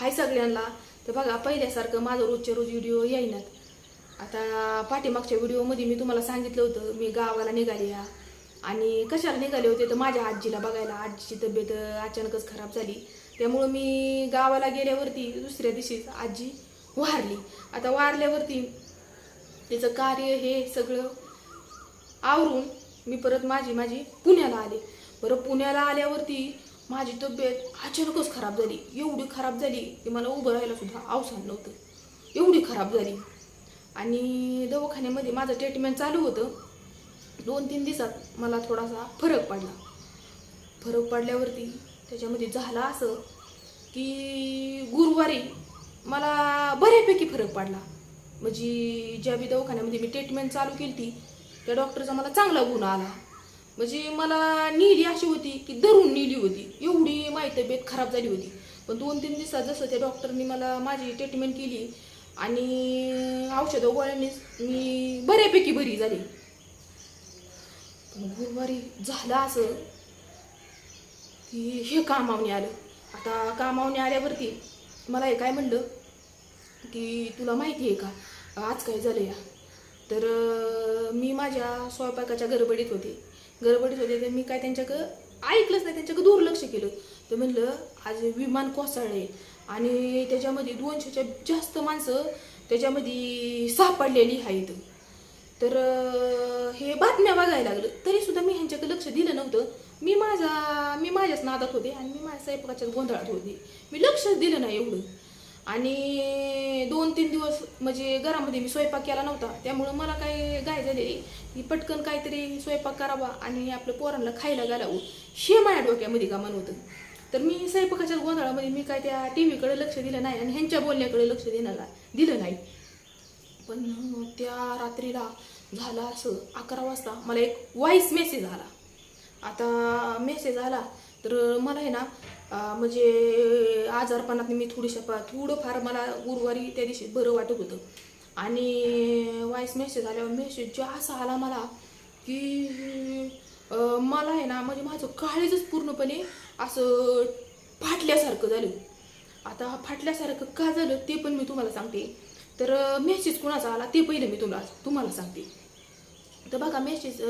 हाय सगळ्यांना. तर बघा पहिल्यासारखं माझं रोजच्या रोज व्हिडिओ येईनात. आता पाठीमागच्या व्हिडिओमध्ये मी तुम्हाला सांगितलं होतं मी गावाला निघाली या आणि कशाला निघाले होते? तर माझ्या आजीला बघायला. आजीची तब्येत अचानकच खराब झाली. त्यामुळं मी गावाला गेल्यावरती दुसऱ्या दिवशीच आजी वारली. आता वारल्यावरती तिचं कार्य हे सगळं आवरून मी परत माझी माझी पुण्याला आले. बरं पुण्याला आल्यावरती माझी तब्येत अचानकच खराब झाली. एवढी खराब झाली की मला उभं राहायला सुद्धा अवसान नव्हतं. एवढी खराब झाली. आणि दवाखान्यामध्ये माझं ट्रीटमेंट चालू होतं. दोन तीन दिवसात मला थोडासा फरक पडला. फरक पडल्यावरती त्याच्यामध्ये झालं असं की गुरुवारी मला बऱ्यापैकी फरक पडला. म्हणजे ज्या बी दवाखान्यामध्ये मी ट्रीटमेंट चालू केली ती त्या डॉक्टरचा मला चांगला गुण आला. म्हणजे मला नीली अशी होती की धरून नेली होती. एवढी माझी तब्येत खराब झाली होती. पण दोन तीन दिवसात जसं त्या डॉक्टरनी मला माझी ट्रीटमेंट केली आणि औषधं गोळ्यांनी मी बऱ्यापैकी बरी झाली. पण गुरुवारी झालं असं की हे कामावणी आलं. आता कामावणी आल्यावरती मला हे काय म्हणलं की तुला माहिती आहे का? आज काय झालं या तर मी माझ्या स्वयंपाकाच्या गडबडीत होते. गडबडीत होते तर मी काय त्यांच्याकडं ऐकलंच नाही त्यांच्याकडं दुर्लक्ष केलं. तर म्हणलं आज विमान कोसळले आणि त्याच्यामध्ये दोनशेच्या जास्त माणसं त्याच्यामध्ये सापडलेली आहेत. तर हे बातम्या बघायला लागलं. तरी सुद्धा मी ह्यांच्याकडे लक्ष दिलं नव्हतं. मी माझा मी माझ्याच नादात होते आणि मी माझ्या स्वयंपाकाच्याच गोंधळात होते. मी लक्षच दिलं नाही एवढं. आणि दोन तीन दिवस म्हणजे घरामध्ये मी स्वयंपाक केला नव्हता. त्यामुळं मला काही गाय झालेली की पटकन काहीतरी स्वयंपाक करावा आणि आपल्या पोरांना खायला घालावं. हे माझ्या डोक्यामध्ये गमन होतं? तर मी स्वयंपाकाच्या गोंधळामध्ये मी काय त्या टी व्हीकडे लक्ष दिलं नाही आणि ह्यांच्या बोलण्याकडे लक्ष देणार दिलं नाही. पण त्या रात्रीला झालं असं अकरा वाजता मला एक व्हॉइस मेसेज आला. आता मेसेज आला तर मला आहे ना म्हणजे आजारपणात मी थोडीशा थोडंफार मला गुरुवारी त्या दिवशी बरं वाटत होतं. आणि व्हॉइस मेसेज आल्यावर मेसेज जो असा आला मला की मला आहे ना म्हणजे माझं काळीजच पूर्णपणे असं फाटल्यासारखं झालं. आता फाटल्यासारखं का झालं ते पण मी तुम्हाला सांगते. तर मेसेज कुणाचा आला ते पहिलं मी तुम्हाला तुम्हाला सांगते. तर बघा मेसेज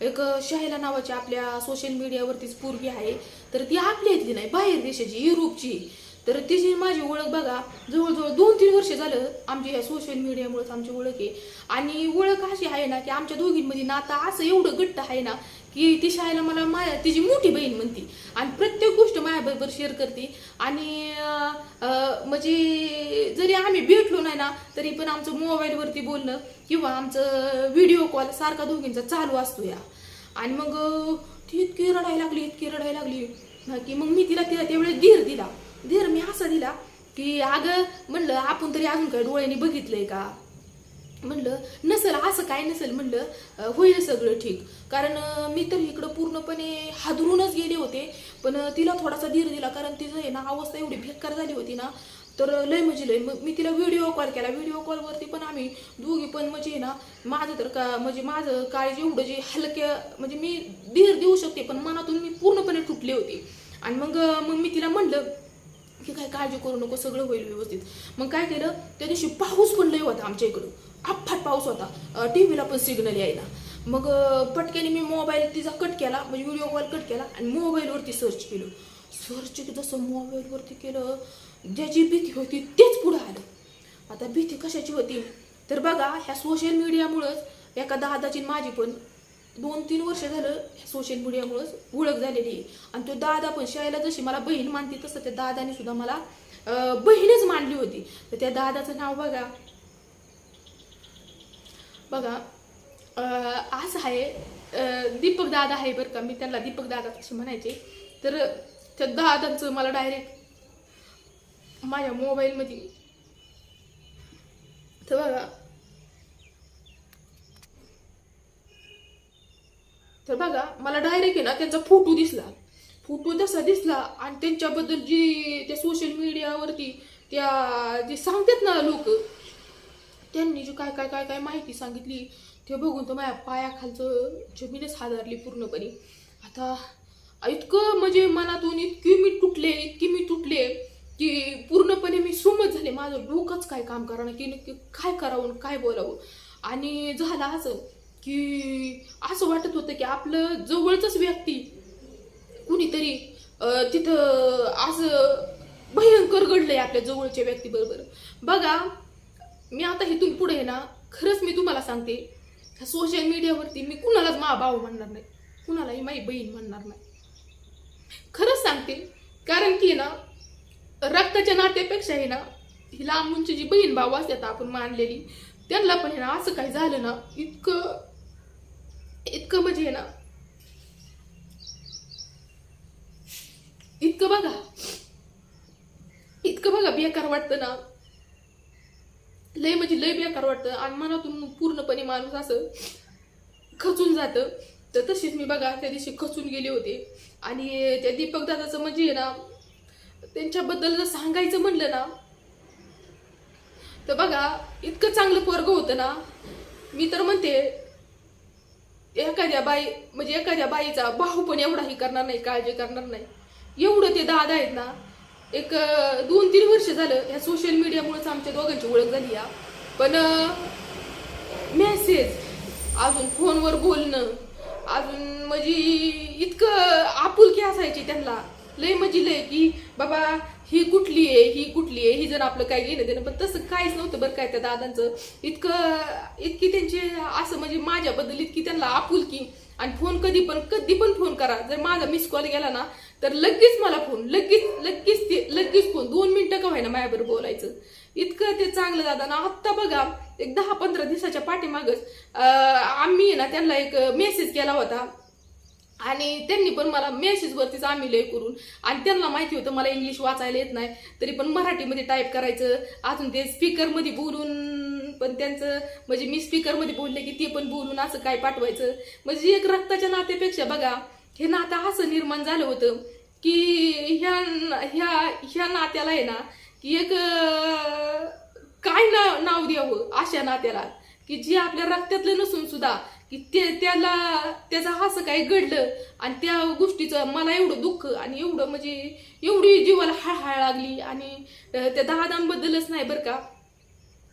एक शाहिला नावाची आपल्या सोशल मीडियावरतीच पूर्वी आहे. तर ती आपल्या इथली नाही बाहेर देशाची युरोपची. तर तिची माझी ओळख बघा जवळजवळ दोन तीन वर्ष झालं आमची ह्या सोशल मीडियामुळेच आमची ओळख आहे. आणि ओळख अशी आहे ना की आमच्या दोघींमध्ये नाता असं एवढं घट्ट आहे ना की ती शाळेला मला माझ्या तिची मोठी बहीण म्हणते आणि प्रत्येक गोष्ट माझ्याबरोबर शेअर करते. आणि म्हणजे जरी आम्ही भेटलो नाही ना तरी पण आमचं मोबाईलवरती बोलणं किंवा आमचं व्हिडिओ कॉल सारखा दोघींचा चालू असतो या. आणि मग ती इतकी रडायला लागली इतकी रडायला लागली की मग मी तिला तिला त्यावेळेस धीर दिला. धीर मी असा दिला की अगं म्हणलं आपण तरी अजून काय डोळ्याने बघितलंय का? म्हणलं नसेल असं काय नसेल? म्हणलं होईल सगळं ठीक. कारण मी तर इकडं पूर्णपणे हादरूनच गेले होते पण तिला थोडासा धीर दिला कारण तिचं आहे ना अवस्था एवढी बेकार झाली होती ना तर लय म्हणजे लय. मग मी तिला व्हिडिओ कॉल. केला व्हिडिओ कॉलवरती पण आम्ही दोघी पण म्हणजे ना माझं तर का म्हणजे माझं काळजी एवढं जे हलक्या म्हणजे मी धीर देऊ शकते पण मनातून मी पूर्णपणे तुटले होते. आणि मग मग मी तिला म्हणलं इतकी काय काळजी करू नको सगळं होईल व्यवस्थित. मग काय केलं? त्या दिवशी पाऊस पण लय होता आमच्या इकडं. अफाट पाऊस होता. टी व्हीला पण सिग्नल यायला. मग पटक्याने मी मोबाईल तिचा कट केला म्हणजे व्हिडिओ कॉल कट केला आणि मोबाईलवरती सर्च केलं. सर्च जसं मोबाईलवरती केलं ज्याची भीती होती तेच पुढं आलं. आता भीती कशाची होती? तर बघा ह्या सोशल मीडियामुळंच एका दादाची माझी पण दोन तीन वर्ष झालं सोशल मीडियामुळंच ओळख झालेली आहे. आणि तो दादा पण शाळेला जशी मला बहीण मानते तसं त्या दादाने सुद्धा मला बहीणच मानली होती. तर त्या दादाचं नाव बघा. बघा असं आहे दीपक दादा आहे बरं का. मी त्यांना दीपक दादा असे म्हणायचे. तर त्या दादांचं मला डायरेक्ट माझ्या मोबाईलमध्ये तर बघा तर बघा मला डायरेक्ट आहे ना त्यांचा फोटो दिसला. फोटो तसा दिसला आणि त्यांच्याबद्दल जी त्या सोशल मीडियावरती त्या जे सांगतात ना लोक त्यांनी जी काय काय काय काय माहिती सांगितली ते बघून तर माझ्या पायाखालचं जमीनच हादरली पूर्णपणे. आता इतकं म्हणजे मनातून इतकी मी तुटले इतकी मी तुटले की पूर्णपणे मी सुमत झाले. माझं डोकंच काय काम करा की नक्की काय करावं काय बोलावं. आणि झालं असं. की असं वाटत होतं की आपलं जवळचंच व्यक्ती कुणीतरी तिथं असं भयंकर घडलंय आपल्या जवळच्या व्यक्तीबरोबर. बघा मी आता इथून पुढे आहे ना खरंच मी तुम्हाला सांगते ह्या सोशल मीडियावरती मी कुणालाच मा भाऊ म्हणणार नाही. कुणालाही माई बहीण म्हणणार नाही. खरंच सांगते कारण की ना रक्ताच्या नात्यापेक्षा आहे ना ही लांबूनची जी बहीण भाऊ असतात आपण मानलेली त्यांना पण आहे ना असं काही झालं ना इतकं म्हणजे आहे ना इतकं बघा इतकं बघा बेकार वाटतं ना? लय म्हणजे लय बेकार वाटतं. आणि मनातून पूर्णपणे माणूस असं खचून जातं. तर तशीच मी बघा त्या दिवशी खचून गेले होते. आणि त्या दीपक दादाचं म्हणजे ना त्यांच्याबद्दल जर सांगायचं म्हणलं ना तर बघा इतकं चांगलं पोरग होतं ना. मी तर म्हणते एखाद्या बाई म्हणजे एखाद्या बाईचा भाऊ पण एवढाही करणार नाही काळजी करणार नाही. एवढं ते दादा आहेत ना एक दोन तीन वर्ष झालं ह्या सोशल मीडियामुळेच आमच्या दोघांची ओळख झाली या पण मेसेज अजून फोनवर बोलणं अजून म्हणजे इतकं आपुलकी असायची त्यांना. लय म्हणजे लय की बाबा ही कुठली आहे ही कुठली आहे ही जर आपलं काय घेणं देणं. पण तसं काहीच नव्हतं बरं काय त्या दादांचं. इतकं इतकी त्यांची असं म्हणजे माझ्याबद्दल इतकी त्यांना आपुलकी. आणि फोन कधी पण कधी पण फोन करा. जर माझा मिस कॉल गेला ना तर लगेच मला फोन लगेच लगेच ते लगेच फोन दोन मिनिटं का व्हायना माझ्याबरोबर बोलायचं? इतकं ते चांगलं दादा. ना आत्ता बघा एक दहा पंधरा दिवसाच्या पाठीमागच आम्ही ना त्यांना एक मेसेज केला होता. आणि त्यांनी पण मला मेसेजवरतीच आम्ही लय करून आणि त्यांना माहिती होतं मला इंग्लिश वाचायला येत नाही. तरी पण मराठीमध्ये टाईप करायचं. अजून ते स्पीकरमध्ये बोलून पण त्यांचं म्हणजे मी स्पीकरमध्ये बोलले की ते पण बोलून असं काय पाठवायचं? म्हणजे एक रक्ताच्या नात्यापेक्षा बघा हे नातं असं निर्माण झालं होतं की ह्या ह्या ह्या नात्याला आहे ना की एक काय ना नाव द्यावं अशा नात्याला. की जे आपल्या रक्तातलं नसून सुद्धा की ते त्याला त्याचं असं काही घडलं आणि त्या गोष्टीचं मला एवढं दुःख आणि एवढं म्हणजे एवढी जीवाला हळहळ लागली आणि त्या त्या दादांबद्दलच नाही बरं का.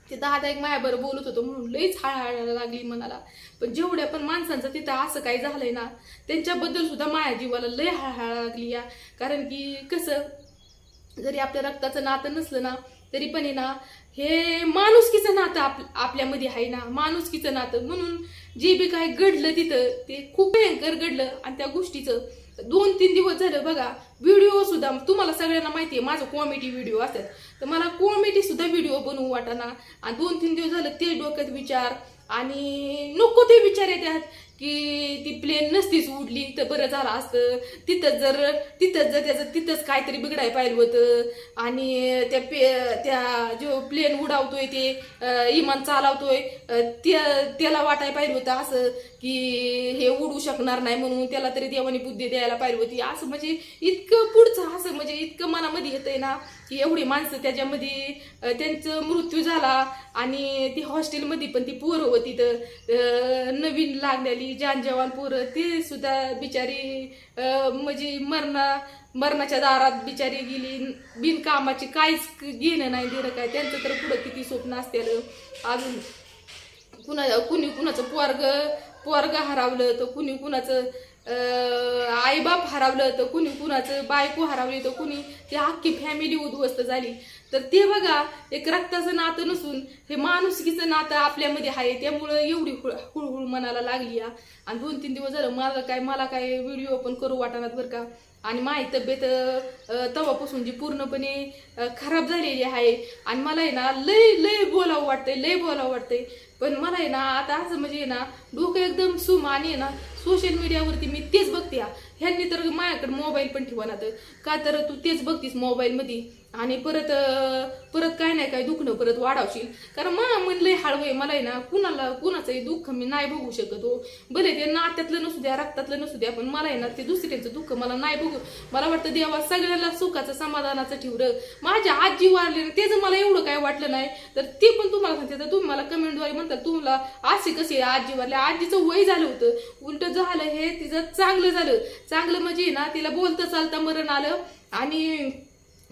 ते दहा दहा एक मायाबरोबर बोलत होतो म्हणून लईच हळहळ लागली मनाला. पण जेवढ्या पण माणसांचं तिथं असं काही झालंय ना त्यांच्याबद्दल सुद्धा माया जीवाला लय हळहळ लागली या. कारण की कसं जरी आपल्या रक्ताचं नातं नसलं ना तरी पण आहे ना हे माणुसकीचं नातं आप आपल्यामध्ये आहे ना माणुसकीचं नातं. म्हणून जे बी काय घडलं तिथं ते खूप भयंकर घडलं. आणि त्या गोष्टीचं दोन तीन दिवस झालं बघा व्हिडिओ सुद्धा तुम्हाला सगळ्यांना माहिती आहे माझं कॉमेडी व्हिडिओ असतात. तर मला कॉमेडी सुद्धा व्हिडिओ बनवू वाटाना आणि दोन तीन दिवस झालं ते डोक्यात विचार आणि नको ते विचार येतात. की ती प्लेन नसतीच उडली तर बरं झालं असतं. तिथंच जर तिथंच जर त्याचं तिथंच काहीतरी बिघडाय पाहिलं होतं. आणि त्या पे त्या जो प्लेन उडावतोय ते इमान चालवतोय त्या त्याला वाटाय पाहिजे होतं असं की हे उडू शकणार नाही म्हणून त्याला तरी देवानी बुद्धी द्यायला पाहिजे होती. असं म्हणजे इतकं पुढचं असं म्हणजे इतकं मनामध्ये येतंय ना की एवढी माणसं त्याच्यामध्ये त्यांचं मृत्यू झाला. आणि ती हॉस्टेलमध्ये पण ती पोरं होती तर नवीन लागलेली. जान जवान ती सुद्धा बिचारी म्हणजे मरणा मरणाच्या दारात बिचारी गेली. बिनकामाची काहीच घेणं नाही दिलं काय. त्यांचं तर पुढं किती स्वप्न असतील. अजून कुणा कुणी कुणाचं पोरग पोरग हरवलं तर कुणी कुणाचं आईबाप हरवलं तर कुणी कुणाचं बायको हरवली तर कुणी ती अख्खी फॅमिली उद्ध्वस्त झाली. तर ते बघा एक रक्ताचं नातं नसून हे माणुसकीचं नातं आपल्यामध्ये आहे त्यामुळं एवढी हुळहुळ मनाला लागली आणि दोन तीन दिवस झालं मला काय मला काय व्हिडिओ पण करू वाटाणात बरं का? आणि माझी तब्येत तवापासून जी पूर्णपणे खराब झालेली आहे. आणि मला आहे ना लय लय बोलावं वाटतंय लय बोलावं वाटतंय. पण मला आहे ना आता असं म्हणजे आहे ना डोकं एकदम सुम आणि आहे ना सोशल मीडियावरती मी तेच बघते. ह्यांनी तर माझ्याकडे मोबाईल पण ठेवा तर का तर तू तेच बघतीस मोबाईलमध्ये आणि परत परत काय नाही काय दुखणं परत वाढवशील. कारण मा मन हळवय मला आहे ना कुणाला कुणाचंही दुःख मी नाही बघू शकत हो. भले ते नात्यातलं नसू द्या रक्तातलं नसू द्या पण मला आहे ना ते दुसऱ्यांचं दुःख मला नाही बघू मला वाटतं देवा सगळ्याला सुखाचं समाधानाचं ठेवलं. माझ्या आजी वारली ना त्याचं मला एवढं काय वाटलं नाही. तर ते पण तुम्हाला सांगते तर तुम्ही मला कमेंटद्वारे म्हणतात तुम्हाला अशी कशी आहे आजी वारली? आजीचं वय झालं होतं. उलट झालं हे तिचं चांगलं झालं. चांगलं म्हणजे ना तिला बोलता चालता मरण आलं आणि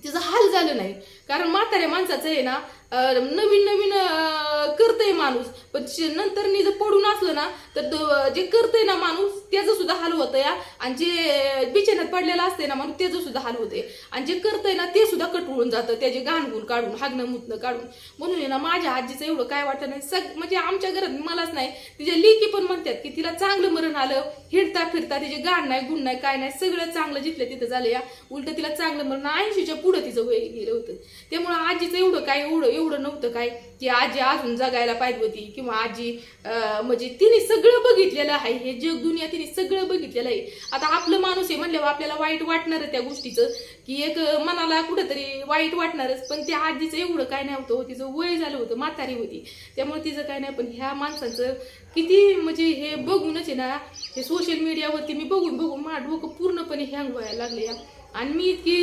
तिचं हाल झालं नाही. कारण म्हाताऱ्या माणसाचं आहे ना नवीन नवीन करतय करतंय माणूस. पण नंतर जर पडून असलं ना तर तो- जे करतंय ना माणूस त्याचं सुद्धा हाल होतं या आणि जे बिछाण्यात पडलेलं असतंय ना माणूस त्याचं सुद्धा हाल होते आणि जे करतंय ना ते सुद्धा कटवळून जातं त्याचे गाणगुण काढून हागणं मुतणं काढून. म्हणून ना माझ्या आजीचं एवढं काय वाटत नाही. सग म्हणजे आमच्या घरात मलाच नाही. तिच्या लेकी पण म्हणतात की तिला चांगलं मरण आलं हिडता फिरता तिचे गाण नाही गुण नाही काय नाही सगळं चांगलं जिथलं तिथं झालं या उलट तिला चांगलं मरण ऐंशीच्या पुढं तिचं वय गेलं होतं. त्यामुळं आजीचं एवढं काय एवढं एवढं नव्हतं काय? की आजी अजून जगायला पाहिजे होती किंवा आजी म्हणजे तिने सगळं बघितलेलं आहे. हे जग दुनिया तिने सगळं बघितलेलं आहे. आता आपलं माणूस आहे म्हणल्यावर आपल्याला वाईट वाटणार त्या गोष्टीचं. की एक मनाला कुठंतरी वाईट वाटणारच. पण त्या आजीचं एवढं काय नाही होतं हो. तिचं वय झालं होतं म्हातारी होती. त्यामुळे तिचं काय नाही. पण ह्या माणसाचं किती म्हणजे हे बघूनच आहे ना हे सोशल मीडियावरती मी बघून बघून माझं डोकं पूर्णपणे हँग व्हायला लागले आणि मी इतकी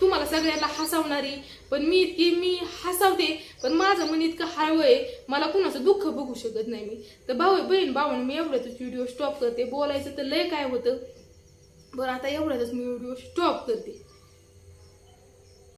तुम्हाला सगळ्यांना हसावणारी. पण मी इतकी मी हसावते पण माझं मन इतकं हळवं आहे मला कुणाचं दुःख बघू शकत नाही मी. तर भाऊ बहीण भावानं मी एवढ्यातच व्हिडिओ स्टॉप करते. बोलायचं तर लय काय होतं? बरं आता एवढ्यातच मी व्हिडिओ स्टॉप करते.